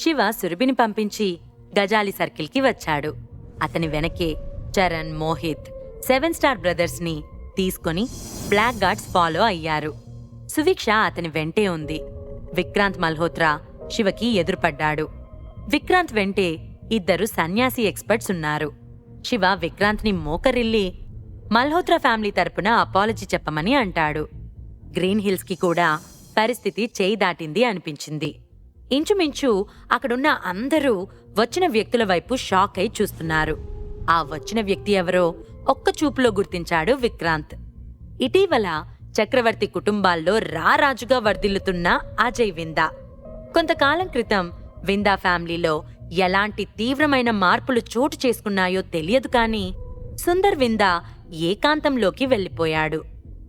శివ సురభిని పంపించి గజాలి సర్కిల్కి వచ్చాడు. అతని వెనకే చరణ్ మోహిత్ సెవెన్ స్టార్ బ్రదర్స్ని తీసుకొని బ్లాక్ గార్డ్స్ ఫాలో అయ్యారు. సువీక్ష అతని వెంటే ఉంది. విక్రాంత్ మల్హోత్రా శివకి ఎదురుపడ్డాడు. విక్రాంత్ వెంటే ఇద్దరు సన్యాసి ఎక్స్పర్ట్స్ ఉన్నారు. శివ విక్రాంత్ని మోకరిల్లి మల్హోత్రా ఫ్యామిలీ తరపున అపాలజీ చెప్పమని అంటాడు. గ్రీన్ హిల్స్కి కూడా పరిస్థితి చేయి దాటింది అనిపించింది. ఇంచుమించు అక్కడున్న అందరూ వచ్చిన వ్యక్తుల వైపు షాక్ అయి చూస్తున్నారు. ఆ వచ్చిన వ్యక్తి ఎవరో ఒక్క చూపులో గుర్తించాడు విక్రాంత్. ఇటీవల చక్రవర్తి కుటుంబాల్లో రారాజుగా వర్ధిల్లుతున్న అజయ్ విందా. కొంతకాలం క్రితం విందా ఫ్యామిలీలో ఎలాంటి తీవ్రమైన మార్పులు చోటు చేసుకున్నాయో తెలియదు కాని సుందర్ విందా ఏకాంతంలోకి వెళ్ళిపోయాడు.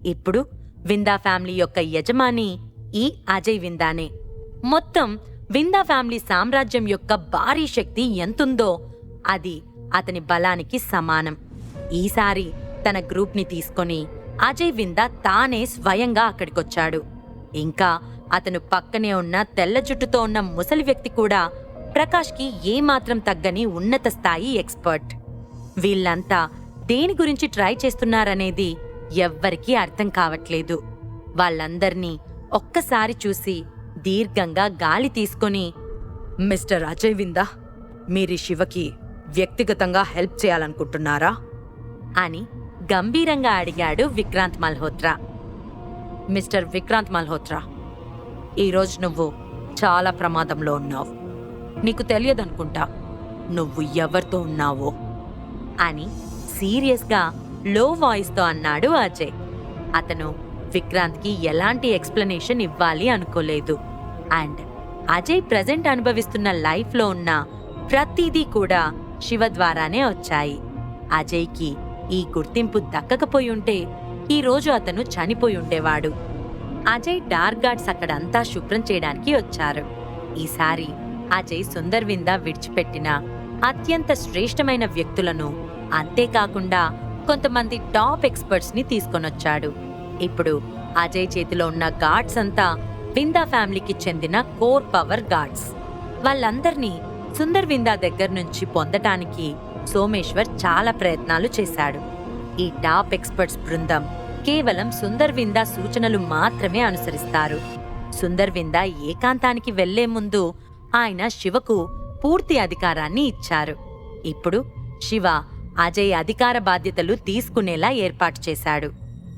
ఇప్పుడు విందా ఫ్యామిలీ యొక్క యజమాని ఈ అజయ్ విందానే. మొత్తం విందా ఫ్యామిలీ సామ్రాజ్యం యొక్క భారీ శక్తి ఎంతుందో అది అతని బలానికి సమానం. ఈసారి తన గ్రూప్ని తీసుకొని అజయ్ విందా తానే స్వయంగా అక్కడికొచ్చాడు. ఇంకా అతను పక్కనే ఉన్న తెల్ల జుట్టుతో ఉన్న ముసలి వ్యక్తి కూడా ప్రకాష్కి ఏమాత్రం తగ్గని ఉన్నత స్థాయి ఎక్స్పర్ట్. వీళ్ళంతా దేని గురించి ట్రై చేస్తున్నారనేది ఎవ్వరికీ అర్థం కావట్లేదు. వాళ్ళందర్నీ ఒక్కసారి చూసి దీర్ఘంగా గాలి తీసుకొని మిస్టర్ అజయ్ విందా మీరు శివకి వ్యక్తిగతంగా హెల్ప్ చేయాలనుకుంటున్నారా? అని గంభీరంగా అడిగాడు విక్రాంత్ మల్హోత్రా. మిస్టర్ విక్రాంత్ మల్హోత్రా ఈరోజు నువ్వు చాలా ప్రమాదంలో ఉన్నావు. నీకు తెలియదనుకుంటా నువ్వు ఎవరితో ఉన్నావో? అని సీరియస్గా లో వాయిస్తో అన్నాడు అజయ్. అతను విక్రాంత్కి ఎలాంటి ఎక్స్ప్లెనేషన్ ఇవ్వాలి అనుకోలేదు. అండ్ అజయ్ ప్రజెంట్ అనుభవిస్తున్న లైఫ్లో ఉన్న ప్రతిదీ కూడా శివ ద్వారానే వచ్చాయి. అజయ్కి ఈ గుర్తింపు దక్కకపోయి ఉంటే ఈ రోజు అతను చనిపోయి ఉండేవాడు. అజయ్ డార్క్ గార్డ్స్ అక్కడంతా శుభ్రం చేయడానికి వచ్చారు. ఈసారి అజయ్ సుందర్ వింద విడిచిపెట్టిన అత్యంత శ్రేష్టమైన వ్యక్తులను అంతేకాకుండా కొంతమంది టాప్ ఎక్స్పర్ట్స్ని తీసుకొనొచ్చాడు. ఇప్పుడు అజయ్ చేతిలో ఉన్న గార్డ్స్ అంతా విందా ఫ్యామిలీకి చెందిన కోర్ పవర్ గార్డ్స్ వాళ్ళందరినీ సుందర్ విందా దగ్గర నుంచి పొందటానికి సోమేశ్వర్ చాలా ప్రయత్నాలు చేశాడు. ఈ టాప్ ఎక్స్పర్ట్స్ బృందం కేవలం సుందర్ విందా సూచనలు మాత్రమే అనుసరిస్తారు. సుందర్ విందా ఏకాంతానికి వెళ్ళే ముందు ఆయన శివకు పూర్తి అధికారాన్ని ఇచ్చారు. ఇప్పుడు శివ అజయ్ అధికార బాధ్యతలు తీసుకునేలా ఏర్పాటు చేశాడు.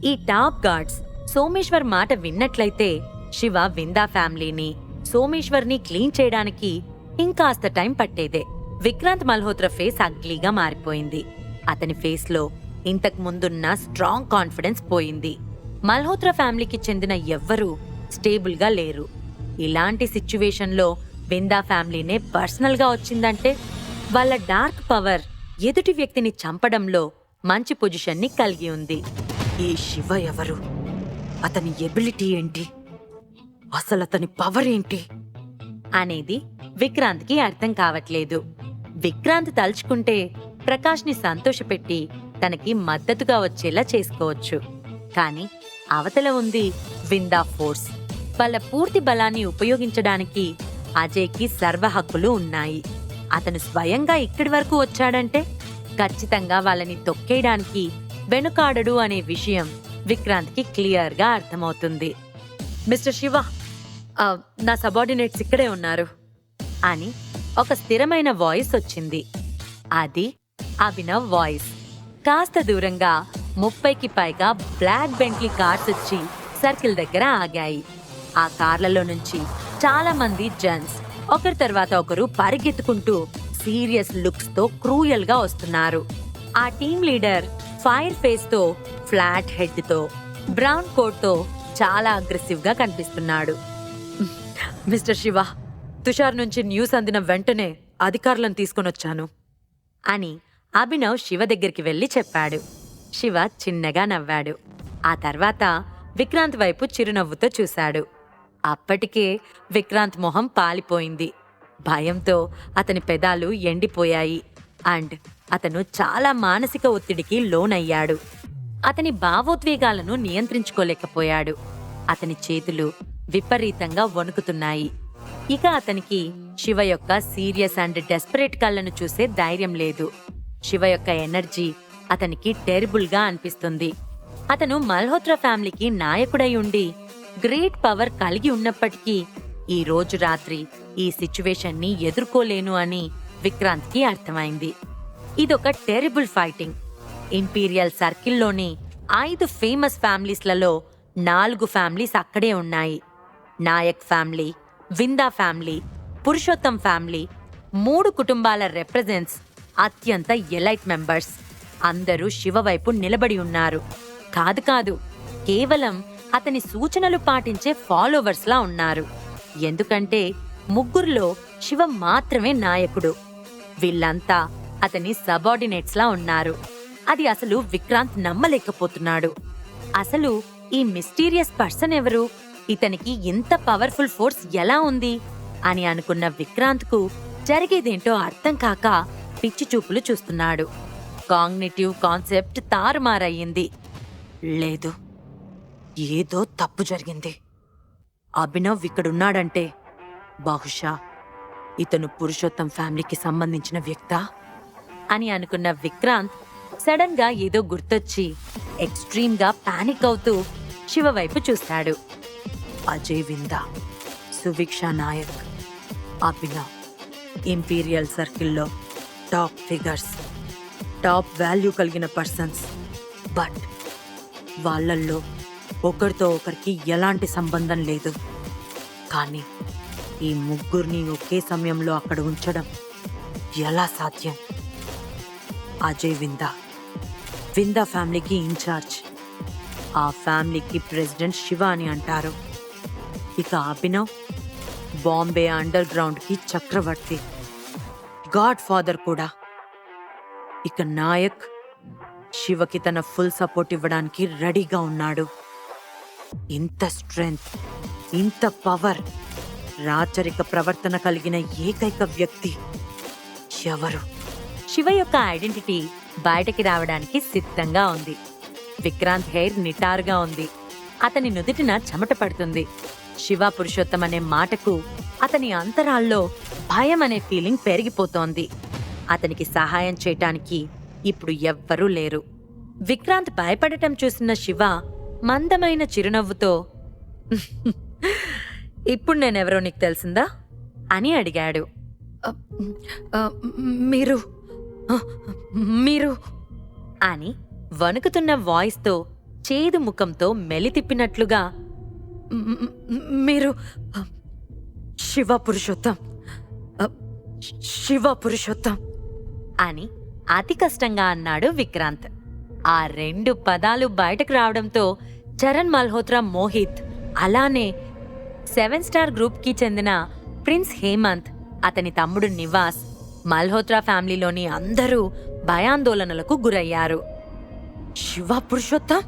ఈ టాప్ గార్డ్స్ సోమేశ్వర్ మాట విన్నట్లయితే శివ విందా ఫ్యామిలీని సోమేశ్వర్ని క్లీన్ చేయడానికి ఇంకాస్త టైం పట్టేదే. విక్రాంత్ మల్హోత్రా ఫేస్ అగ్లీగా మారిపోయింది. అతని ఫేస్లో ఇంతకు ముందున్న స్ట్రాంగ్ కాన్ఫిడెన్స్ పోయింది. మల్హోత్రా ఫ్యామిలీకి చెందిన ఎవ్వరూ స్టేబుల్గా లేరు. ఇలాంటి సిచ్యువేషన్లో విందా ఫ్యామిలీనే పర్సనల్గా వచ్చిందంటే వాళ్ళ డార్క్ పవర్ ఎదుటి వ్యక్తిని చంపడంలో మంచి పొజిషన్ని కలిగి ఉంది. ఈ శివ ఎవరు? అతని ఎబిలిటీ ఏంటి? అసలు అతని పవర్ ఏంటి? అనేది విక్రాంత్కి అర్థం కావట్లేదు. విక్రాంత్ తలుచుకుంటే ప్రకాష్ని సంతోషపెట్టి తనకి మద్దతుగా వచ్చేలా చేసుకోవచ్చు. కానీ అవతల ఉంది విందా ఫోర్స్. వాళ్ళ పూర్తి బలాన్ని ఉపయోగించడానికి అజయ్కి సర్వ హక్కులు ఉన్నాయి. అతను స్వయంగా ఇక్కడి వరకు వచ్చాడంటే ఖచ్చితంగా వాళ్ళని తొక్కేయడానికి వెనుకాడడు అనే విషయం విక్రాంత్కి క్లియర్గా అర్థమవుతుంది. మిస్టర్ శివ నా సబార్డినేట్స్ ఇక్కడే ఉన్నారు అని ఒక స్థిరమైన వాయిస్ వచ్చింది. అది అభినవ్ వాయిస్. కాస్త దూరంగా ముప్పైకి పైగా బ్లాక్ బెంట్లీ కార్స్ వచ్చి సర్కిల్ దగ్గర ఆగాయి. ఆ కార్లలో నుంచి చాలా మంది జెంట్స్ ఒకరి తర్వాత ఒకరు పరిగెత్తుకుంటూ సీరియస్ లుక్స్తో క్రూయల్గా వస్తున్నారు. ఆ టీం లీడర్ ఫైర్ ఫేస్తో ఫ్లాట్ హెడ్తో బ్రౌన్ కోట్తో చాలా అగ్రెసివ్గా కనిపిస్తున్నాడు. మిస్టర్ శివ తుషార్ నుంచి న్యూస్ అందిన వెంటనే అధికారులను తీసుకొనొచ్చాను అని అభినవ్ శివ దగ్గరికి వెళ్ళి చెప్పాడు. శివ చిన్నగా నవ్వాడు. ఆ తర్వాత విక్రాంత్ వైపు చిరునవ్వుతో చూశాడు. అప్పటికే విక్రాంత్ మొహం పాలిపోయింది. భయంతో అతని పెదాలు ఎండిపోయాయి. అండ్ అతను చాలా మానసిక ఒత్తిడికి లోనయ్యాడు. అతని భావోద్వేగాలను నియంత్రించుకోలేకపోయాడు. అతని చేతులు విపరీతంగా వణుకుతున్నాయి. ఇక అతనికి శివ యొక్క సీరియస్ అండ్ డెస్పరేట్ కళ్ళను చూసే ధైర్యం లేదు. శివ యొక్క ఎనర్జీ అతనికి టెరిబుల్గా అనిపిస్తుంది. అతను మల్హోత్రా ఫ్యామిలీకి నాయకుడై ఉండి గ్రేట్ పవర్ కలిగి ఉన్నప్పటికీ ఈ రోజు రాత్రి ఈ సిచ్యువేషన్ని ఎదుర్కోలేను అని విక్రాంత్కి అర్థమైంది. ఇదొక టెరిబుల్ ఫైటింగ్. ఇంపీరియల్ సర్కిల్లోని ఐదు ఫేమస్ ఫ్యామిలీస్లలో నాలుగు ఫ్యామిలీస్ అక్కడే ఉన్నాయి. Nayak family Vinda family Purushottam family మూడు కుటుంబాల రిప్రజెంట్స్ అత్యంత ఎలైట్ మెంబర్స్ అందరూ శివ వైపు నిలబడి ఉన్నారు. కాదు కాదు కేవలం అతని సూచనలు పాటించే ఫాలోవర్స్లా ఉన్నారు. ఎందుకంటే ముగ్గురులో శివ మాత్రమే నాయకుడు. వీళ్ళంతా అతని సబార్డినేట్స్లా ఉన్నారు. అది అసలు విక్రాంత్ నమ్మలేకపోతున్నాడు. అసలు ఈ మిస్టీరియస్ పర్సన్ ఎవరు? ఇతనికి ఇంత పవర్ఫుల్ ఫోర్స్ ఎలా ఉంది అని అనుకున్న విక్రాంత్కు జరిగేదేంటో అర్థం కాక పిచ్చి చూపులు చూస్తున్నాడు. కాగ్నిటివ్ కాన్సెప్ట్ తారుమారయ్యింది. లేదు ఏదో తప్పు జరిగింది. అభినవ్ ఇక్కడున్నాడంటే బహుశా ఇతను పురుషోత్తం ఫ్యామిలీకి సంబంధించిన వ్యక్తా? అని అనుకున్న విక్రాంత్ సడన్గా ఏదో గుర్తొచ్చి ఎక్స్ట్రీమ్గా పానిక్ అవుతూ శివ వైపు చూస్తాడు. అజయ్ విందా? సువిక్ష నాయక్ అభినవ్ ఇంపీరియల్ సర్కిల్లో టాప్ ఫిగర్స్ టాప్ వాల్యూ కలిగిన పర్సన్స్. బట్ వాళ్ళల్లో ఒకరితో ఒకరికి ఎలాంటి సంబంధం లేదు. కానీ ఈ ముగ్గురిని ఒకే సమయంలో అక్కడ ఉంచడం ఎలా సాధ్యం? అజయ్ విందా? విందా ఫ్యామిలీకి ఇన్ఛార్జ్. ఆ ఫ్యామిలీకి ప్రెసిడెంట్ శివ అని అంటారు. ఇక అభినవ్ బాంబే అండర్ గ్రౌండ్కి చక్రవర్తి. గాడ్ ఫాదర్ కూడా. ఇక నాయక్ శివకి తన ఫుల్ సపోర్ట్ ఇవ్వడానికి రెడీగా ఉన్నాడు. ఇంత స్ట్రెంగ్త్ ఇంత పవర్ రాచరిక ప్రవర్తన కలిగిన ఏకైక వ్యక్తి ఎవరు? శివ యొక్క ఐడెంటిటీ బయటకి రావడానికి సిద్ధంగా ఉంది. విక్రాంత్ హెయిర్ నిటారుగా ఉంది. అతని నుదుటిన చెమట పడుతుంది. శివ పురుషోత్తం అనే మాటకు అతని అంతరాల్లో భయం అనే ఫీలింగ్ పెరిగిపోతోంది. అతనికి సహాయం చేయటానికి ఇప్పుడు ఎవ్వరూ లేరు. విక్రాంత్ భయపడటం చూసిన శివ మందమైన చిరునవ్వుతో ఇప్పుడు నేనెవరో నీకు తెలిసిందా? అని అడిగాడు. మీరు మీరు అని వణుకుతున్న వాయిస్తో చేదు ముఖంతో మెలితిప్పినట్లుగా మీరు శివ పురుషోత్తం శివ పురుషోత్తం అని అతి కష్టంగా అన్నాడు విక్రాంత్. ఆ రెండు పదాలు బయటకు రావడంతో చరణ్ మల్హోత్రా మోహిత్ అలానే సెవెన్ స్టార్ గ్రూప్కి చెందిన ప్రిన్స్ హేమంత్ అతని తమ్ముడు నివాస్ మల్హోత్రా ఫ్యామిలీలోని అందరూ భయాందోళనలకు గురయ్యారు. శివ పురుషోత్తం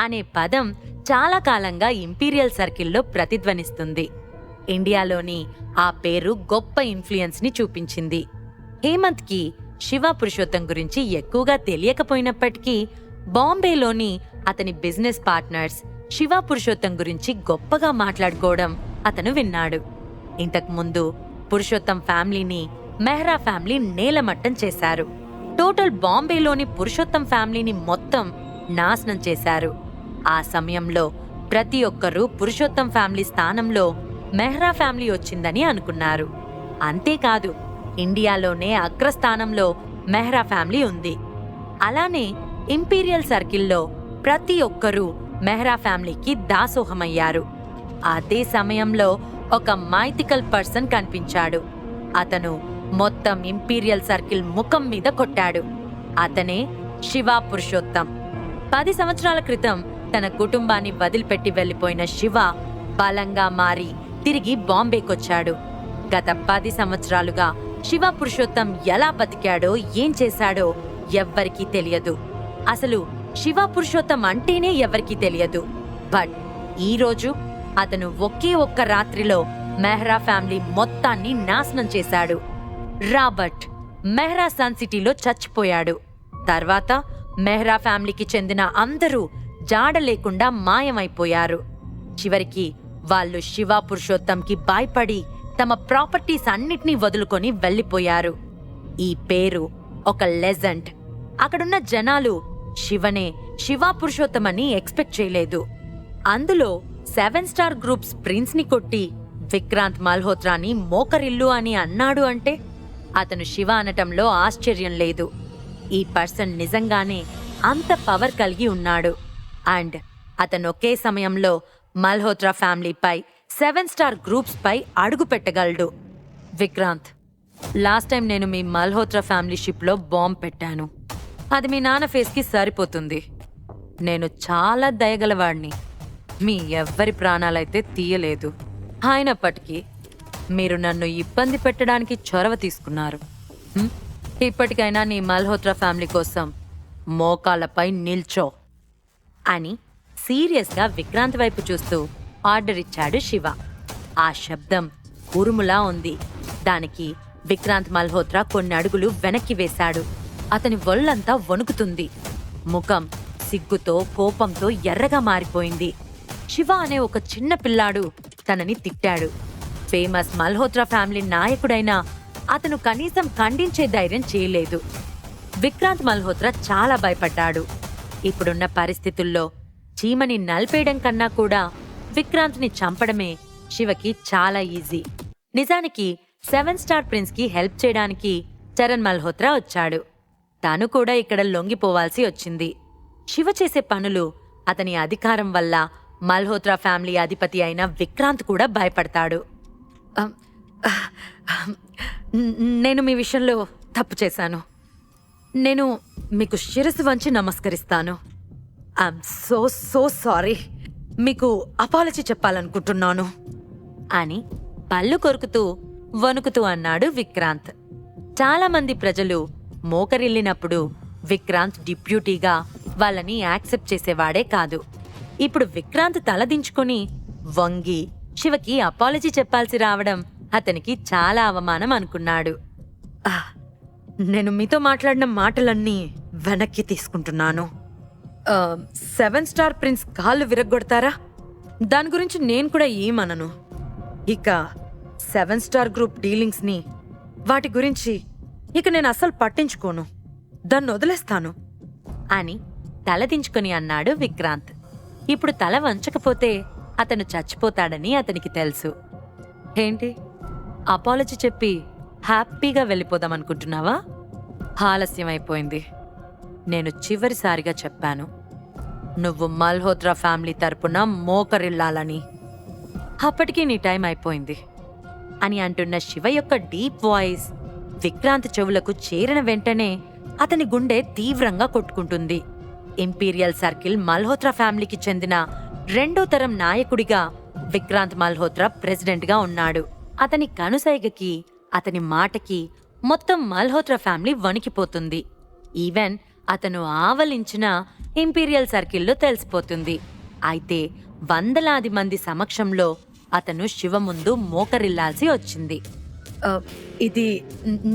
అనే పదం చాలా కాలంగా ఇంపీరియల్ సర్కిల్లో ప్రతిధ్వనిస్తుంది. ఇండియాలోని ఆ పేరు గొప్ప ఇన్ఫ్లుయెన్స్ని చూపించింది. హేమంత్కి శివ పురుషోత్తం గురించి ఎక్కువగా తెలియకపోయినప్పటికీ బాంబేలోని అతని బిజినెస్ పార్ట్నర్స్ శివ పురుషోత్తం గురించి గొప్పగా మాట్లాడుకోవడం అతను విన్నాడు. ఇంతకుముందు పురుషోత్తం ఫ్యామిలీని మెహ్రా ఫ్యామిలీ నేలమట్టం చేశారు. టోటల్ బాంబేలోని పురుషోత్తం ఫ్యామిలీని మొత్తం నాశనం చేశారు. ఆ సమయంలో ప్రతి ఒక్కరూ పురుషోత్తం ఫ్యామిలీ స్థానంలో మెహ్రా ఫ్యామిలీ వచ్చిందని అనుకున్నారు. అంతేకాదు ఇండియాలోనే అగ్రస్థానంలో మెహ్రా ఫ్యామిలీ ఉంది. అలానే ఇంపీరియల్ సర్కిల్లో ప్రతి ఒక్కరూ మెహ్రా ఫ్యామిలీకి దాసోహమయ్యారు. అదే సమయంలో ఒక మైథికల్ పర్సన్ కనిపించాడు. అతను మొత్తం ఇంపీరియల్ సర్కిల్ ముఖం మీద కొట్టాడు. అతనే శివ పురుషోత్తం. పది సంవత్సరాల క్రితం తన కుటుంబాన్ని వదిలిపెట్టి వెళ్ళిపోయిన శివ బలంగా మారి తిరిగి బాంబేకొచ్చాడు. గత పది సంవత్సరాలుగా శివ పురుషోత్తం ఎలా బతికాడో ఏం చేశాడో ఎవ్వరికీ తెలియదు. అసలు శివ పురుషోత్తం అంటేనే ఎవరికీ తెలియదు. బట్ ఈ రోజు అతను ఒకే ఒక్క రాత్రిలో మెహ్రా ఫ్యామిలీ మొత్తాన్ని నాశనం చేశాడు. రాబర్ట్ మెహ్రా సన్ సిటీలో చచ్చిపోయాడు. తర్వాత మెహ్రా ఫ్యామిలీకి చెందిన అందరూ జాడ లేకుండా మాయమైపోయారు. చివరికి వాళ్ళు శివ పురుషోత్తంకి భయపడి తమ ప్రాపర్టీస్ అన్నిటినీ వదులుకొని వెళ్ళిపోయారు. ఈ పేరు ఒక లెజెండ్. అక్కడున్న జనాలు శివనే శివ పురుషోత్తం అని ఎక్స్పెక్ట్ చేయలేదు. అందులో సెవెన్ స్టార్ గ్రూప్స్ ప్రిన్స్ని కొట్టి విక్రాంత్ మల్హోత్రాని మోకరిల్లు అని అన్నాడు అంటే అతను శివ అనటంలో ఆశ్చర్యం లేదు. ఈ పర్సన్ నిజంగానే అంత పవర్ కలిగి ఉన్నాడు. అండ్ అతను ఒకే సమయంలో మల్హోత్రా ఫ్యామిలీపై సెవెన్ స్టార్ గ్రూప్స్పై అడుగు పెట్టగలడు. విక్రాంత్ లాస్ట్ టైం నేను మీ మల్హోత్రా ఫ్యామిలీ షిప్లో బాంబ్ పెట్టాను. అది మీ నాన్న ఫేస్కి సరిపోతుంది. నేను చాలా దయగలవాడిని. మీ ఎవ్వరి ప్రాణాలైతే తీయలేదు. అయినప్పటికీ మీరు నన్ను ఇబ్బంది పెట్టడానికి చొరవ తీసుకున్నారు. ఇప్పటికైనా నీ మల్హోత్రా ఫ్యామిలీ కోసం మోకాళ్ళపై నిల్చో. అని సీరియస్గా విక్రాంత్ వైపు చూస్తూ ఆర్డర్ ఇచ్చాడు శివ. ఆ శబ్దం ఉరుములా ఉంది. దానికి విక్రాంత్ మల్హోత్రా కొన్ని అడుగులు వెనక్కి వేశాడు. అతని ఒళ్ళంతా వణుకుతుంది. ముఖం సిగ్గుతో కోపంతో ఎర్రగా మారిపోయింది. శివ అనే ఒక చిన్న పిల్లాడు తనని తిట్టాడు. ఫేమస్ మల్హోత్రా ఫ్యామిలీ నాయకుడైన అతను కనీసం ఖండించే ధైర్యం చేయలేదు. విక్రాంత్ మల్హోత్రా చాలా భయపడ్డాడు. ఇప్పుడున్న పరిస్థితుల్లో చీమని నలిపేయడం కన్నా కూడా విక్రాంత్ని చంపడమే శివకి చాలా ఈజీ. నిజానికి సెవెన్ స్టార్ ప్రిన్స్కి హెల్ప్ చేయడానికి చరణ్ మల్హోత్రా వచ్చాడు. తాను కూడా ఇక్కడ లొంగిపోవాల్సి వచ్చింది. శివ చేసే పనులు అతని అధికారం వల్ల మల్హోత్రా ఫ్యామిలీ అధిపతి అయిన విక్రాంత్ కూడా భయపడతాడు. నేను మీ విషయంలో తప్పు చేశాను. నేను మీకు శిరస్సు వంచి నమస్కరిస్తాను. ఐఎమ్ సో సో సారీ మీకు అపాలజీ చెప్పాలనుకుంటున్నాను. అని పళ్ళు కొరుకుతూ వణుకుతూ అన్నాడు విక్రాంత్. చాలామంది ప్రజలు మోకరిల్లినప్పుడు విక్రాంత్ డిప్యూటీగా వాళ్ళని యాక్సెప్ట్ చేసేవాడే కాదు. ఇప్పుడు విక్రాంత్ తలదించుకుని వంగి శివకి అపాలజీ చెప్పాల్సి రావడం అతనికి చాలా అవమానం అనుకున్నాడు. నేను మీతో మాట్లాడిన మాటలన్నీ వెనక్కి తీసుకుంటున్నాను. సెవెన్ స్టార్ ప్రిన్స్ కాళ్ళు విరగ్గొడతారా? దాని గురించి నేను కూడా ఏమనను. ఇక సెవెన్ స్టార్ గ్రూప్ డీలింగ్స్ని వాటి గురించి ఇక నేను అస్సలు పట్టించుకోను. దాన్ని వదిలేస్తాను. అని తలదించుకుని అన్నాడు విక్రాంత్. ఇప్పుడు తల వంచకపోతే అతను చచ్చిపోతాడని అతనికి తెలుసు. ఏంటి? అపాలజీ చెప్పి హ్యాపీగా వెళ్ళిపోదాం అనుకుంటున్నావా? ఆలస్యం అయిపోయింది. నేను చివరిసారిగా చెప్పాను. నువ్వు మల్హోత్రా ఫ్యామిలీ తరపున మోకరిల్లాలని. అప్పటికి నీ టైం అయిపోయింది. అని అంటున్న శివ యొక్క డీప్ వాయిస్ విక్రాంత్ చెవులకు చేరిన వెంటనే అతని గుండె తీవ్రంగా కొట్టుకుంటుంది. ఇంపీరియల్ సర్కిల్ మల్హోత్రా ఫ్యామిలీకి చెందిన రెండో తరం నాయకుడిగా విక్రాంత్ మల్హోత్రా ప్రెసిడెంట్గా ఉన్నాడు. అతని కనుసైగకి అతని మాటకి మొత్తం మల్హోత్రా ఫ్యామిలీ వణికిపోతుంది. ఈవెన్ అతను ఆవలించిన ఇంపీరియల్ సర్కిల్లో తెలిసిపోతుంది. అయితే వందలాది మంది సమక్షంలో అతను శివ ముందు మోకరిల్లాల్సి వచ్చింది. ఇది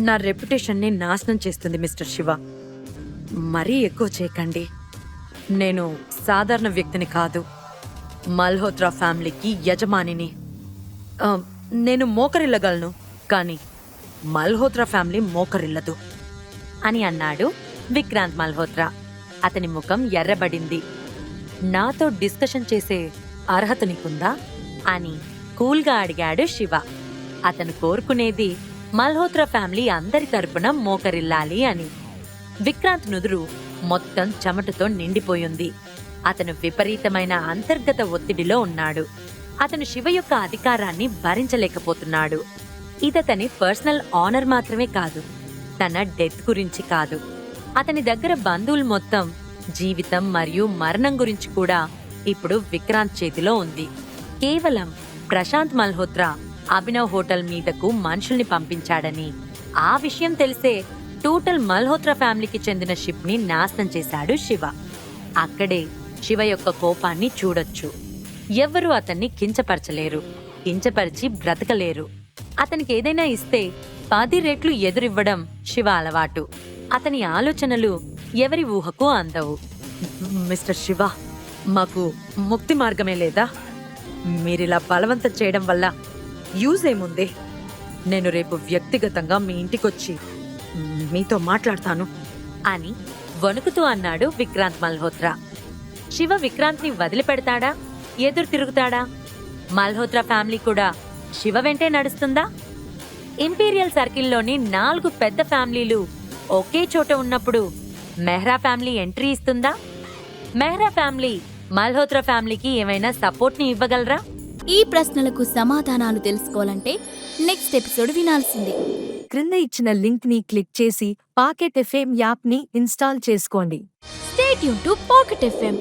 నా రెప్యుటేషన్ని నాశనం చేస్తుంది మిస్టర్ శివ. మరీ ఎక్కువ చేయకండి. నేను సాధారణ వ్యక్తిని కాదు. మల్హోత్రా ఫ్యామిలీకి యజమానిని. నేను మోకరిల్లగలను. కానీ మల్హోత్రా ఫ్యామిలీ మోకరిల్లదు అని అన్నాడు విక్రాంత్ మల్హోత్రా. అతని ముఖం ఎర్రబడింది. నాతో డిస్కషన్ చేసే అర్హత నీకుందా? అని కూల్గా అడిగాడు శివ. అతను కోరుకునేది మల్హోత్రా ఫ్యామిలీ అందరి తరపున మోకరిల్లాలి అని. విక్రాంత్ నుదురు మొత్తం చెమటతో నిండిపోయింది. అతను విపరీతమైన అంతర్గత ఒత్తిడిలో ఉన్నాడు. అతను శివ యొక్క అధికారాన్ని భరించలేకపోతున్నాడు. ఇదతని పర్సనల్ ఆనర్ మాత్రమే కాదు తన డెత్ గురించి కాదు. అతని దగ్గర బంధువులు మొత్తం జీవితం మరియు మరణం గురించి కూడా ఇప్పుడు విక్రాంత్ చేతిలో ఉంది. కేవలం ప్రశాంత్ మల్హోత్రా అభినవ్ హోటల్ మీదకు మనుషుల్ని పంపించాడని ఆ విషయం తెలిసే టోటల్ మల్హోత్రా ఫ్యామిలీకి చెందిన షిప్ని నాశనం చేశాడు శివ. అక్కడే శివ యొక్క కోపాన్ని చూడొచ్చు. ఎవ్వరూ అతన్ని కించపరచలేరు కించపరిచి బ్రతకలేరు. అతనికి ఏదైనా ఇస్తే పది రెట్లు ఎదురివ్వడం శివ అలవాటు. అతని ఆలోచనలు ఎవరి ఊహకు అందవు. మిస్టర్ శివ మాకు ముక్తి మార్గమే లేదా? మీరిలా బలవంతం చేయడం వల్ల యూజ్ ఏముంది? నేను రేపు వ్యక్తిగతంగా మీ ఇంటికొచ్చి మీతో మాట్లాడతాను. అని వణుకుతూ అన్నాడు విక్రాంత్ మల్హోత్రా. శివ విక్రాంత్ని వదిలిపెడతాడా? ఎదురు తిరుగుతాడా? మల్హోత్రా ఫ్యామిలీ కూడా శివ వెంటే నడుస్తుందా? ఇంపీరియల్ సర్కిల్లోని నాలుగు పెద్ద ఫ్యామిలీలు ఒకే చోట ఉన్నప్పుడు మెహ్రా ఫ్యామిలీ ఎంట్రీ ఇస్తుందా? మెహ్రా ఫ్యామిలీ మల్హోత్రా ఫ్యామిలీకి ఏమైనా సపోర్ట్ని ఇవ్వగలరా? ఈ ప్రశ్నలకు సమాధానాలు తెలుసుకోవాలంటే నెక్స్ట్ ఎపిసోడ్ వినాల్సిందే. క్రింద ఇచ్చిన లింక్ని క్లిక్ చేసి పాకెట్ ఎఫ్ఎం యాప్ని ఇన్స్టాల్ చేసుకోండి. స్టేట్ యూన్ టు పాకెట్ ఎఫ్ఎం